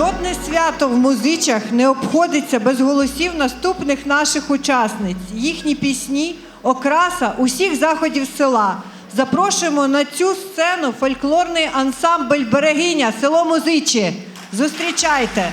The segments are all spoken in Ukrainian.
Жодне свято в музичах не обходиться без голосів наступних наших учасниць. Їхні пісні окраса усіх заходів села. Запрошуємо на цю сцену фольклорний ансамбль Берегиня, село Музичі. Зустрічайте!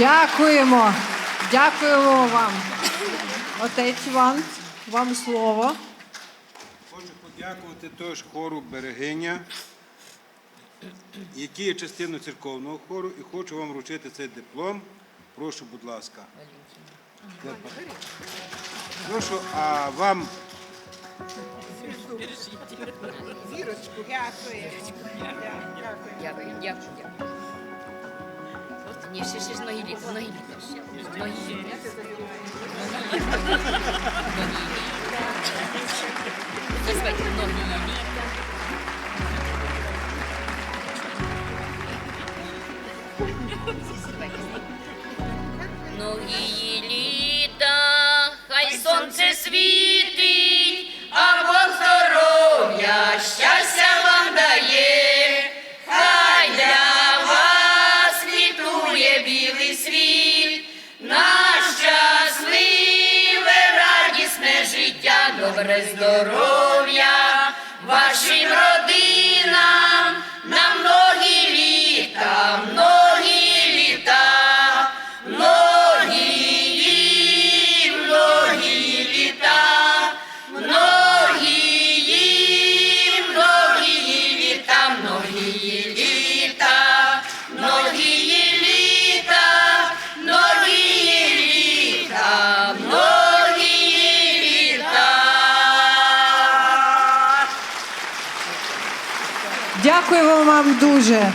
Дякуємо, дякуємо вам. Отець Іван, вам слово. Хочу подякувати теж хору Берегиня, який є частиною церковного хору, і хочу вам вручити цей диплом. Прошу, будь ласка. Прошу, а вам. Вірочку, дякую. Дякую. Дякую. Но ще ще ж многілітно, многілітно ще. Многілітно. Назвати многілітно. Многії літа, хай сонце світить, 여러분. Дякуємо вам дуже.